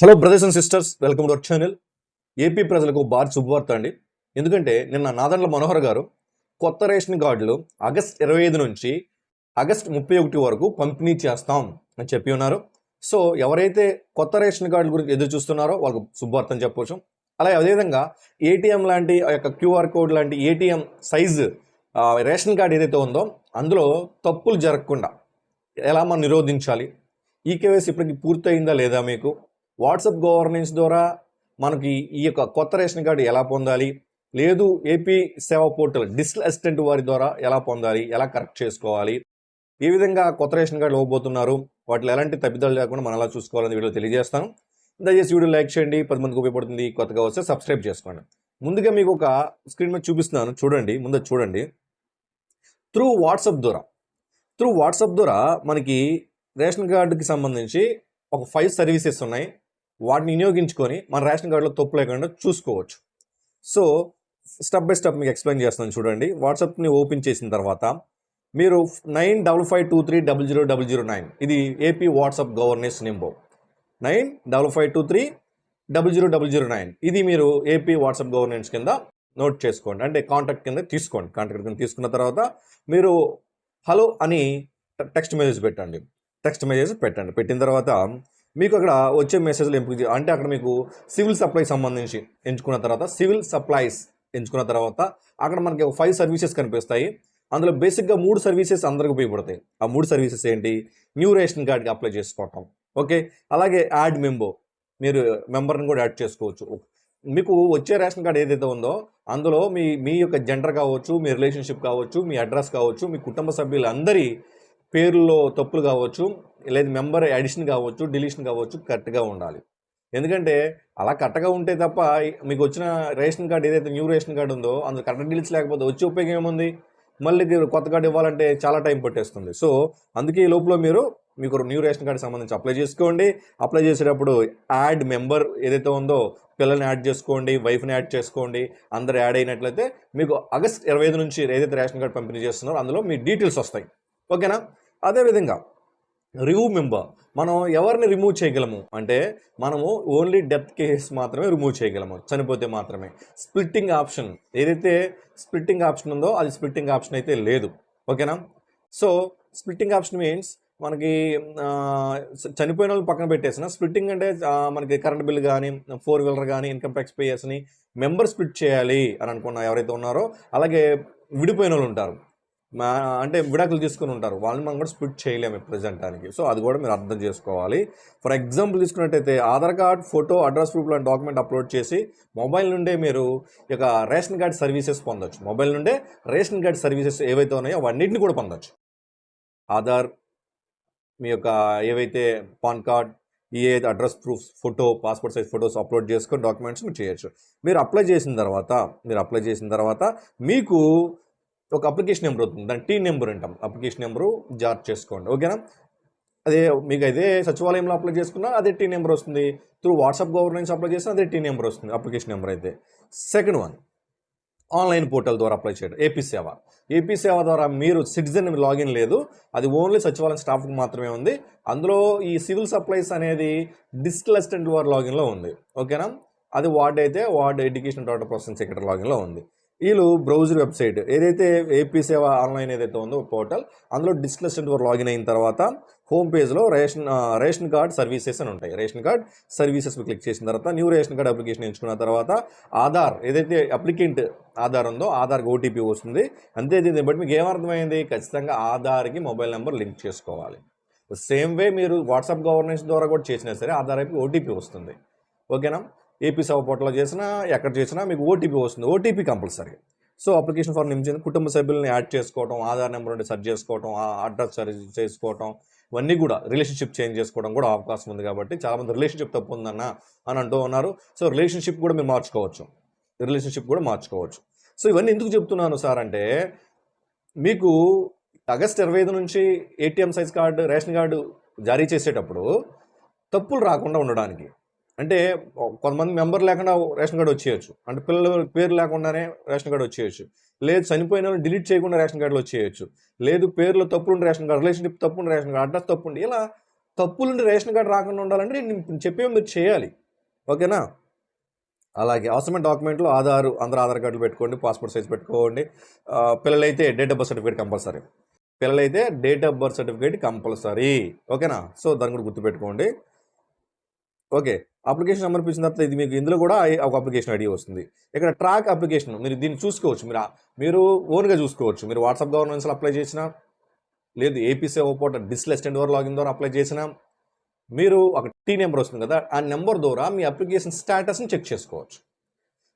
Hello brothers and sisters welcome to our channel AP ప్రజలకు భారీ శుభవార్త అండి. ఎందుకంటే నిన్న నాదండ్ల మనోహర్ గారు కొత్త రేషన్ కార్డులు ఆగస్ట్ ఇరవై ఐదు నుంచి ఆగస్ట్ ముప్పై ఒకటి వరకు పంపిణీ చేస్తాం అని చెప్పి ఉన్నారు. సో ఎవరైతే కొత్త రేషన్ కార్డుల గురించి ఎదురు చూస్తున్నారో వాళ్ళకు శుభవార్త అని చెప్పవచ్చు అలాగే అదేవిధంగా ఏటీఎం లాంటి ఆ యొక్క క్యూఆర్ కోడ్ లాంటి ఏటీఎం సైజు రేషన్ కార్డు ఏదైతే ఉందో అందులో తప్పులు జరగకుండా ఎలా మనం నిరోధించాలి? ఈ కేవైసీ ఇప్పటికి పూర్తయిందా లేదా మీకు? వాట్సాప్ గవర్నెన్స్ ద్వారా మనకి ఈ యొక్క కొత్త రేషన్ కార్డు ఎలా పొందాలి? లేదు ఏపీ సేవా పోర్టల్ డిజిటల్ అసిస్టెంట్ వారి ద్వారా ఎలా పొందాలి? ఎలా కరెక్ట్ చేసుకోవాలి? ఏ విధంగా కొత్త రేషన్ కార్డు ఇవ్వబోతున్నారు? వాటిలో ఎలాంటి తప్పిదాలు లేకుండా మనం ఎలా చూసుకోవాలని వీడియో తెలియజేస్తాను. దయచేసి వీడియో లైక్ చేయండి. పది మందికి ఉపయోగపడుతుంది. కొత్తగా వస్తే సబ్స్క్రైబ్ చేసుకోండి. ముందుగా మీకు ఒక స్క్రీన్ మీద చూపిస్తున్నాను. చూడండి. ముందు చూడండి. త్రూ వాట్సాప్ ద్వారా త్రూ వాట్సాప్ ద్వారా మనకి రేషన్ కార్డుకి సంబంధించి ఒక ఫైవ్ సర్వీసెస్ ఉన్నాయి. వాటిని వినియోగించుకొని మన రేషన్ కార్డులో తప్పు లేకుండా చూసుకోవచ్చు. సో స్టెప్ బై స్టెప్ మీకు ఎక్స్ప్లెయిన్ చేస్తాను చూడండి. వాట్సాప్ని ఓపెన్ చేసిన తర్వాత మీరు nine double five two three double zero double zero nine ఇది AP WhatsApp governance number nine double five two three double zero double zero nine ఇది మీరు ఏపీ వాట్సాప్ గవర్నెన్స్ కింద నోట్ చేసుకోండి. అంటే కాంటాక్ట్ కింద తీసుకోండి. కాంటాక్ట్ కింద తీసుకున్న తర్వాత మీరు హలో అని టెక్స్ట్ మెసేజ్ పెట్టండి. టెక్స్ట్ మెసేజ్ పెట్టండి. పెట్టిన తర్వాత మీకు అక్కడ వచ్చే మెసేజ్లు ఎంపిక అంటే అక్కడ మీకు సివిల్ సప్లై సంబంధించి ఎంచుకున్న తర్వాత సివిల్ సప్లైస్ ఎంచుకున్న తర్వాత అక్కడ మనకి ఒక ఫైవ్ సర్వీసెస్ కనిపిస్తాయి. అందులో బేసిక్గా మూడు సర్వీసెస్ అందరికి ఉపయోగపడతాయి. ఆ మూడు సర్వీసెస్ ఏంటి? న్యూ రేషన్ కార్డ్కి అప్లై చేసుకోవటం. ఓకే? అలాగే యాడ్ మెంబో మీరు మెంబర్ని కూడా యాడ్ చేసుకోవచ్చు. మీకు వచ్చే రేషన్ కార్డ్ ఏదైతే ఉందో అందులో మీ మీ యొక్క జెండర్ కావచ్చు మీ రిలేషన్షిప్ కావచ్చు మీ అడ్రస్ కావచ్చు మీ కుటుంబ సభ్యులందరి పేర్లలో తప్పులు కావచ్చు లేదు మెంబర్ అడిషన్ కావచ్చు డిలీషన్ కావచ్చు కరెక్ట్గా ఉండాలి. ఎందుకంటే అలా కరెక్ట్గా ఉంటే తప్ప మీకు వచ్చిన రేషన్ కార్డు ఏదైతే న్యూ రేషన్ కార్డు ఉందో అందులో కరెక్ట్ డీల్స్ లేకపోతే వచ్చే ఉపయోగం ఏముంది? మళ్ళీ మీరు కొత్త కార్డు ఇవ్వాలంటే చాలా టైం పట్టేస్తుంది. సో అందుకే ఈ లోపల మీరు మీకు న్యూ రేషన్ కార్డు సంబంధించి అప్లై చేసుకోండి. అప్లై చేసేటప్పుడు యాడ్ మెంబర్ ఏదైతే ఉందో పిల్లల్ని యాడ్ చేసుకోండి వైఫ్ని యాడ్ చేసుకోండి అందరు యాడ్ అయినట్లయితే మీకు ఆగస్ట్ ఇరవై ఐదు నుంచి ఏదైతే రేషన్ కార్డు పంపిణీ చేస్తున్నారో అందులో మీ డీటెయిల్స్ వస్తాయి. ఓకేనా? అదేవిధంగా రిమూవ్ మెంబర్ మనం ఎవరిని రిమూవ్ చేయగలము? అంటే మనము ఓన్లీ డెత్ కేస్ మాత్రమే రిమూవ్ చేయగలము. చనిపోతే మాత్రమే. స్ప్లిట్టింగ్ ఆప్షన్ ఏదైతే స్ప్లిట్టింగ్ ఆప్షన్ ఉందో అది స్ప్లిట్టింగ్ ఆప్షన్ అయితే లేదు. ఓకేనా? సో స్ప్లిట్టింగ్ ఆప్షన్ మీన్స్ మనకి చనిపోయిన వాళ్ళు పక్కన పెట్టేసిన స్ప్లిట్టింగ్ అంటే మనకి కరెంట్ బిల్ కానీ ఫోర్ వీలర్ కానీ ఇన్కమ్ ట్యాక్స్ పేయర్స్ని మెంబర్ స్ప్లిట్ చేయాలి అని అనుకున్న ఎవరైతే ఉన్నారో అలాగే విడిపోయిన వాళ్ళు ఉంటారు. మా అంటే విడాకులు తీసుకుని ఉంటారు. వాళ్ళని మనం కూడా స్ప్లిట్ చేయలేము ప్రజెంటానికి సో అది కూడా మీరు అర్థం చేసుకోవాలి. ఫర్ ఎగ్జాంపుల్ తీసుకున్నట్టయితే Aadhaar card photo address proof లాంటి డాక్యుమెంట్ అప్లోడ్ చేసి మొబైల్ నుండే మీరు ఇక రేషన్ కార్డ్ సర్వీసెస్ పొందొచ్చు. మొబైల్ నుండే రేషన్ కార్డ్ సర్వీసెస్ ఏవైతే ఉన్నాయో అవన్నిటిని కూడా పొందొచ్చు. ఆధార్ మీ యొక్క ఏవైతే పాన్ కార్డ్ ఏ address proof photo passport size photos upload చేసుకొని డాక్యుమెంట్స్ మీరు చేయొచ్చు. మీరు అప్లై చేసిన తర్వాత మీరు అప్లై చేసిన తర్వాత మీకు ఒక అప్లికేషన్ నెంబర్ అవుతుంది. దాని టీ నెంబర్ అంటాం. అప్లికేషన్ నెంబరు జార్ చేసుకోండి. ఓకేనా? అదే మీకు అయితే సచివాలయంలో అప్లై చేసుకున్నా అదే టీ నెంబర్ వస్తుంది. త్రూ వాట్సాప్ గవర్నెన్స్ అప్లై చేసినా అదే టీ నెంబర్ వస్తుంది అప్లికేషన్ నెంబర్ అయితే. సెకండ్ వన్ ఆన్లైన్ పోర్టల్ ద్వారా అప్లై చేయడం. ఏపీ సేవ. ఏపీ సేవ ద్వారా మీరు సిటిజన్ లాగిన్ లేదు. అది ఓన్లీ సచివాలయం స్టాఫ్కి మాత్రమే ఉంది. అందులో ఈ సివిల్ సప్లైస్ అనేది డిజిటల్ వారి లాగిన్లో ఉంది. ఓకేనా? అది వార్డ్ అయితే ward education data processing secretary లాగిన్లో ఉంది. వీళ్ళు బ్రౌజర్ వెబ్సైట్ ఏదైతే ఏపీ సేవ ఆన్లైన్ ఏదైతే ఉందో పోర్టల్ అందులో డిస్క్లెస్ అసిస్టెంట్ లాగిన్ అయిన తర్వాత హోమ్ పేజ్లో రేషన్ రేషన్ కార్డ్ సర్వీసెస్ అని ఉంటాయి. రేషన్ కార్డ్ సర్వీసెస్ క్లిక్ చేసిన తర్వాత న్యూ రేషన్ కార్డ్ అప్లికేషన్ ఎంచుకున్న తర్వాత ఆధార్ ఏదైతే అప్లికెంట్ ఆధార్ ఉందో ఆధార్కి ఓటీపీ వస్తుంది. అంతే దీన్ని బట్టి మీకు ఏమర్థమైంది? ఖచ్చితంగా ఆధార్కి మొబైల్ నెంబర్ లింక్ చేసుకోవాలి. సేమ్ వే మీరు వాట్సాప్ గవర్నెన్స్ ద్వారా కూడా చేసినా సరే ఆధార్ అయిపోయి ఓటీపీ వస్తుంది. ఓకేనా? ఏపీ సేవ చేసినా ఎక్కడ చేసినా మీకు ఓటీపీ వస్తుంది. OTP compulsory. So application for నిమిషం కుటుంబ సభ్యులను యాడ్ చేసుకోవడం ఆధార్ నెంబర్ ఉంటే సెర్చ్ చేసుకోవడం అడ్రస్ సెర్చ్ చేసుకోవడం ఇవన్నీ కూడా రిలేషన్షిప్ చేంజ్ చేసుకోవడం కూడా అవకాశం ఉంది కాబట్టి చాలామంది రిలేషన్షిప్ తప్పు ఉందన్న అని అంటూ ఉన్నారు. సో రిలేషన్షిప్ కూడా మీరు మార్చుకోవచ్చు. రిలేషన్షిప్ కూడా మార్చుకోవచ్చు. సో ఇవన్నీ ఎందుకు చెప్తున్నాను సార్ అంటే మీకు ఆగస్ట్ ఇరవై ఐదు నుంచి ATM size card ration card జారీ చేసేటప్పుడు తప్పులు రాకుండా ఉండడానికి అంటే కొంతమంది మెంబర్ లేకుండా రేషన్ కార్డు వచ్చేయచ్చు. అంటే పిల్లల పేరు లేకుండానే రేషన్ కార్డు వచ్చేయచ్చు. లేదు చనిపోయిన వాళ్ళు డిలీట్ చేయకుండా రేషన్ కార్డులు వచ్చేయచ్చు. లేదు పేర్లు తప్పులు రేషన్ కార్డు రిలేషన్షిప్ తప్పు రేషన్ కార్డు అడ్రస్ తప్పు ఉండి ఇలా తప్పులుండి రేషన్ కార్డు రాకుండా ఉండాలంటే నేను చెప్పేవి మీరు చేయాలి. ఓకేనా? అలాగే అవసరమైన డాక్యుమెంట్లు ఆధార్ అందరూ ఆధార్ కార్డులు పెట్టుకోండి పాస్పోర్ట్ సైజ్ పెట్టుకోండి. పిల్లలైతే date of birth certificate compulsory. పిల్లలైతే date of birth certificate compulsory. ఓకేనా? సో దాన్ని కూడా గుర్తుపెట్టుకోండి. ఓకే. అప్లికేషన్ సమర్పించిన తర్వాత ఇది మీకు ఇందులో కూడా ఒక అప్లికేషన్ ఐడి వస్తుంది. ఇక్కడ ట్రాక్ అప్లికేషన్ మీరు దీన్ని చూసుకోవచ్చు. మీరు మీరు ఓన్గా చూసుకోవచ్చు. మీరు వాట్సాప్ గవర్నెన్స్లో అప్లై చేసినా లేదు ఏపీసీ ఓపోట పోర్టల్ డిజిటల్ అసిస్టెంట్ ద్వారా లాగిన్ ద్వారా అప్లై చేసినా మీరు ఒక టీ నెంబర్ వస్తుంది కదా ఆ నెంబర్ ద్వారా మీ అప్లికేషన్ స్టేటస్ని చెక్ చేసుకోవచ్చు.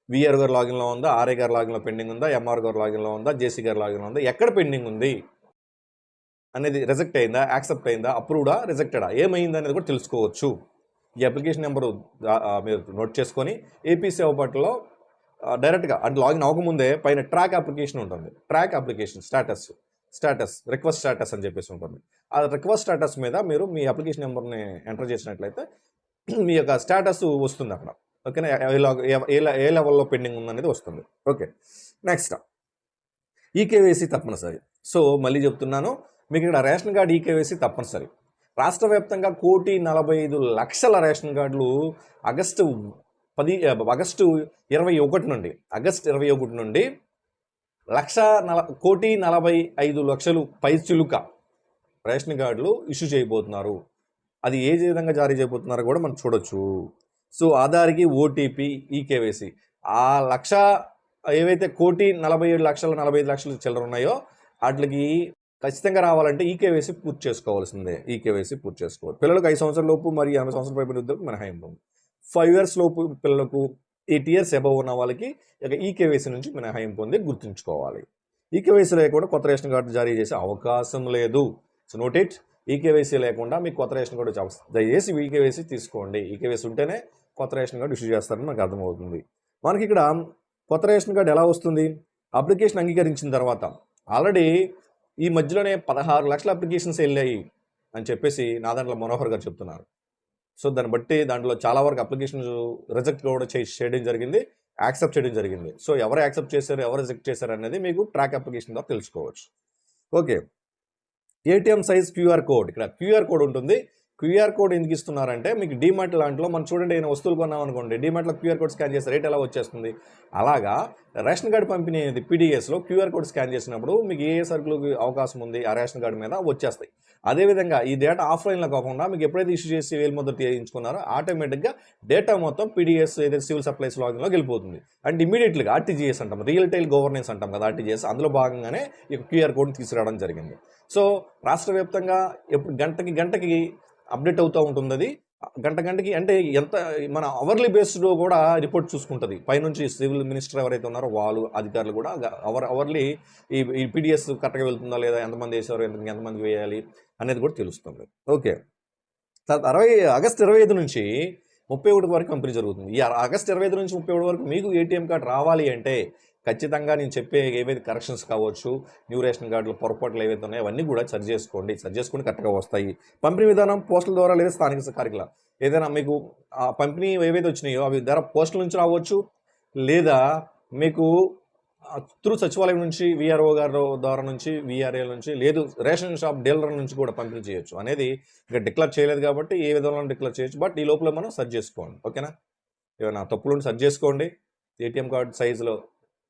విఆర్ గారు లాగిన్లో ఉందా ఆర్ఏ గారు లాగిన్లో పెండింగ్ ఉందా ఎంఆర్ గారు లాగిన్లో ఉందా జేసీ గారు లాగిన్లో ఉందా ఎక్కడ పెండింగ్ ఉంది? అనేది రిజెక్ట్ అయిందా యాక్సెప్ట్ అయిందా అప్రూవ్డా రిజెక్టెడా? ఏమైందా అనేది కూడా తెలుసుకోవచ్చు. ఈ అప్లికేషన్ నెంబరు మీరు నోట్ చేసుకొని ఏపీ సేవ పట్లలో డైరెక్ట్గా అంటే లాగిన్ అవ్వకముందే పైన ట్రాక్ అప్లికేషన్ ఉంటుంది. Track application status status request status అని చెప్పేసి ఉంటుంది. ఆ రిక్వెస్ట్ స్టేటస్ మీద మీరు మీ అప్లికేషన్ నెంబర్ని ఎంటర్ చేసినట్లయితే మీ యొక్క స్టేటస్ వస్తుంది అక్కడ. ఓకేనా? ఏ ఏ- లెవెల్లో పెండింగ్ ఉందనేది వస్తుంది. ఓకే. నెక్స్ట్. ఈకేవైసీ తప్పనిసరి. సో మళ్ళీ చెప్తున్నాను. మీకు ఇక్కడ రేషన్ కార్డు ఈకేవైసీ తప్పనిసరి. రాష్ట్ర వ్యాప్తంగా కోటి నలభై ఐదు లక్షల రేషన్ కార్డులు ఆగస్టు పది ఆగస్టు ఇరవై ఒకటి నుండి ఆగస్టు ఇరవై ఒకటి నుండి లక్ష నల కోటి నలభై ఐదు లక్షలు పైచిలుక రేషన్ కార్డులు ఇష్యూ చేయబోతున్నారు. అది ఏ విధంగా జారీ చేయబోతున్నారో కూడా మనం చూడొచ్చు. సో ఆధార్కి ఓటీపీ ఈకేవైసీ ఆ లక్ష ఏవైతే కోటి నలభై ఏడు లక్షల నలభై ఐదు లక్షలు చిల్లర ఉన్నాయో వాటికి ఖచ్చితంగా రావాలంటే ఈ కేవైసీ పూర్తి చేసుకోవాల్సిందే. ఈ కేవైసీ పూర్తి చేసుకోవాలి. పిల్లలకు ఐదు సంవత్సరాల లోపు మరియు ఎనభై సంవత్సరాల పైబడిన ఉద్యోగం మినహాయింపు ఉంది ఫైవ్ ఇయర్స్ లోపు పిల్లలకు ఎయిట్ ఇయర్స్ అబవ్ ఉన్న వాళ్ళకి ఇక కేవైసీ నుంచి మినహాయింపు ఉంది గుర్తుంచుకోవాలి. ఈ కేవైసీ లేకుండా కొత్త రేషన్ కార్డు జారీ చేసే అవకాశం లేదు. సో నోట్ ఇట్ ఈకేవైసీ లేకుండా మీకు కొత్త రేషన్ కార్డు వచ్చే ఈ కేవైసీ తీసుకోండి తీసుకోండి. కేవైసీ ఉంటేనే కొత్త రేషన్ కార్డు ఇష్యూ చేస్తారని మనకు అర్థమవుతుంది. మనకి ఇక్కడ కొత్త రేషన్ కార్డు ఎలా వస్తుంది? అప్లికేషన్ అంగీకరించిన తర్వాత ఆల్రెడీ ఈ మధ్యలోనే పదహారు లక్షల అప్లికేషన్స్ వెళ్ళాయి అని చెప్పేసి నా దాంట్లో మనోహర్ గారు చెప్తున్నారు. సో దాన్ని బట్టి దాంట్లో చాలా వరకు అప్లికేషన్స్ రిజెక్ట్ కూడా చే- చేయడం జరిగింది యాక్సెప్ట్ చేయడం జరిగింది. సో ఎవరు యాక్సెప్ట్ చేశారు ఎవరు రిజెక్ట్ చేశారు అనేది మీకు ట్రాక్ అప్లికేషన్ ద్వారా తెలుసుకోవచ్చు. Okay. ATM size QR code ఇక్కడ క్యూఆర్ కోడ్ ఉంటుంది. క్యూఆర్ కోడ్ ఎందుకు ఇస్తున్నారంటే మీకు డిమార్ట్ లాంటిలో మనం చూడండి ఏదైనా వస్తువులు కొన్నాం అనుకోండి డిమార్ట్లో క్యూఆర్ కోడ్ స్కాన్ చేస్తే రేట్ ఎలా వచ్చేస్తుంది? అలాగా రేషన్ కార్డు పంపిణీ అనేది పీడిఎస్లో క్యూఆర్ కోడ్ స్కాన్ చేసినప్పుడు మీకు ఏ ఏ సరుకులకు అవకాశం ఉంది ఆ రేషన్ కార్డు మీద వచ్చేస్తాయి. అదేవిధంగా ఈ డేటా ఆఫ్లైన్లో కాకుండా మీకు ఎప్పుడైతే ఇష్యూ చేసి వేలు ముద్ర చేయించుకున్నారో ఆటోమేటిక్గా డేటా మొత్తం పీడిఎస్ ఏదైతే సివిల్ సప్లైస్ లాగిన్లోకి వెళ్ళిపోతుంది. అండ్ ఇమీడియట్లీగా ఆర్టీజీఎస్ అంటాం రియల్ టైల్ గవర్నెన్స్ అంటాం కదా ఆర్టీజీఎస్ అందులో భాగంగానే ఈ క్యూఆర్ కోడ్ తీసుకురావడం జరిగింది. సో రాష్ట్ర వ్యాప్తంగా ఎప్పుడు గంటకి గంటకి అప్డేట్ అవుతూ ఉంటుంది అది గంట గంటకి అంటే ఎంత మన అవర్లీ బేస్డ్లో కూడా రిపోర్ట్ చూసుకుంటుంది. పైనుంచి సివిల్ మినిస్టర్ ఎవరైతే ఉన్నారో వాళ్ళు అధికారులు కూడా అవర్ అవర్లీ ఈ ఈ పీడిఎస్ కరెక్ట్గా వెళ్తుందా లేదా ఎంతమంది వేసారు ఎంత ఎంతమంది వేయాలి అనేది కూడా తెలుస్తుంది. ఓకే. తర్వాత అరవై ఆగస్ట్ ఇరవై ఐదు నుంచి ముప్పై ఒకటి వరకు కంపెనీ జరుగుతుంది. ఈ ఆగస్ట్ ఇరవై ఐదు నుంచి ముప్పై ఒకటి వరకు మీకు ఏటీఎం కార్డు రావాలి అంటే ఖచ్చితంగా నేను చెప్పే ఏవైతే కరెక్షన్స్ కావచ్చు న్యూ రేషన్ కార్డులు పొరపాట్లు ఏవైతే ఉన్నాయో అవన్నీ కూడా సరి చేసుకోండి. సరి చేసుకుని కరెక్ట్గా వస్తాయి. పంపిణీ విధానం పోస్టుల ద్వారా లేదా స్థానిక కార్యక్రమాలు ఏదైనా మీకు ఆ పంపిణీ ఏవైతే వచ్చినాయో అవి ధర పోస్టుల నుంచి రావచ్చు లేదా మీకు త్రూ సచివాలయం నుంచి విఆర్ఓ గారి ద్వారా నుంచి విఆర్ఏల నుంచి లేదు రేషన్ షాప్ డీలర్ నుంచి కూడా పంపిణీ చేయొచ్చు. అనేది ఇంకా డిక్లేర్ చేయలేదు కాబట్టి ఏ విధంగా డిక్లేర్ చేయొచ్చు. బట్ ఈ లోపల మనం సర్చ్ చేసుకోండి. ఓకేనా? ఏమైనా తప్పులు సర్చ్ చేసుకోండి. ఏటీఎం కార్డు సైజులో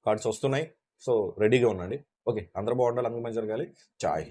కార్డ్స్ వస్తున్నాయి. సో రెడీగా ఉండండి. ఓకే అందరూ బాగుండాలి అందరూ మంచి జరగాలి. చాయ్